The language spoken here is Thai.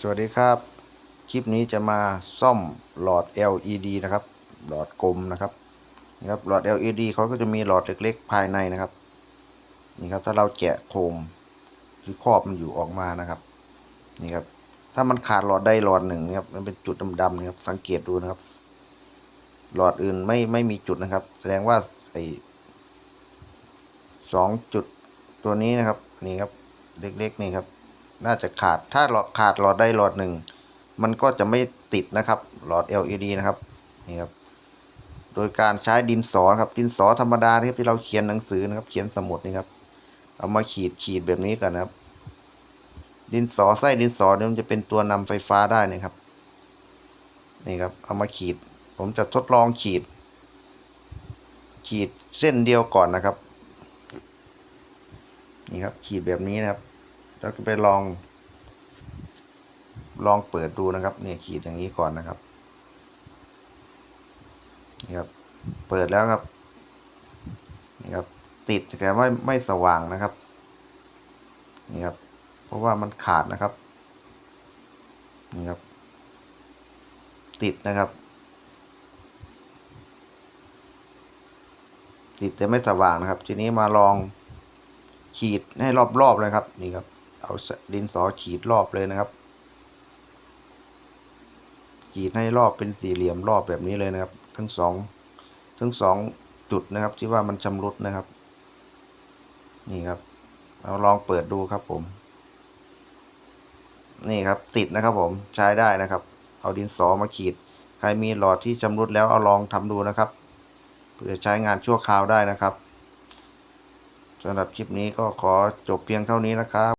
สวัสดีครับ คลิปนี้จะมาซ่อมหลอด LED นะครับ หลอดกลมนะครับนี่ครับหลอด LED เขาก็จะมีหลอดเล็กๆ ภายในนะครับนี่ครับถ้าเราแกะโคมที่ครอบมันอยู่ออกมานะครับนี่ครับถ้ามันขาดหลอดใดหลอดหนึ่งนะครับมันเป็นจุดดำๆนะครับสังเกตดูนะครับ หลอดอื่นไม่ไม่มีจุดนะครับ แสดงว่าไอสองจุดตัวนี้นะครับนี่ครับเล็กๆนี่ครับ น่าจะขาดถ้าหลอดขาดหลอดใดหลอดหนึ่ง มันก็จะไม่ติดนะครับ หลอด LED นะครับนี่ครับโดยการใช้ดินสอครับ ดินสอธรรมดานะครับที่เราเขียนหนังสือนะครับ เขียนสมุดนี่ครับ เอามาขีดขีดแบบนี้กันนะครับ ดินสอไส้ดินสอเนี่ยมันจะเป็นตัวนำไฟฟ้าได้นะครับนี่ครับ เอามาขีด ผมจะทดลองขีด ขีดเส้นเดียวก่อนนะครับ นี่ครับ ขีดแบบนี้นะครับ แล้วก็ไปลอง ลองเปิดดูนะครับ เนี่ยขีดอย่างนี้ก่อนนะครับนี่ครับ เปิดแล้วครับนี่ครับ ติดแต่ว่าไม่สว่างนะครับนี่ครับ เพราะว่ามันขาดนะครับนี่ครับ ติดนะครับ ติดแต่ไม่สว่างนะครับ ทีนี้มาลองขีดให้รอบๆเลยครับ นี่ครับ เอาดินสอขีดรอบเลยนะครับ ขีดให้รอบเป็นสี่เหลี่ยมรอบแบบนี้เลยนะครับ ทั้งสองทั้งสองจุดนะครับที่ว่ามันชำรุดนะครับ นี่ครับ เราลองเปิดดูครับผม นี่ครับติดนะครับผมใช้ได้นะครับ เอาดินสอมาขีด ใครมีหลอดที่ชำรุดแล้วเอาลองทำดูนะครับ เพื่อใช้งานชั่วคราวได้นะครับสำหรับคลิปนี้ก็ขอจบเพียงเท่านี้นะครับ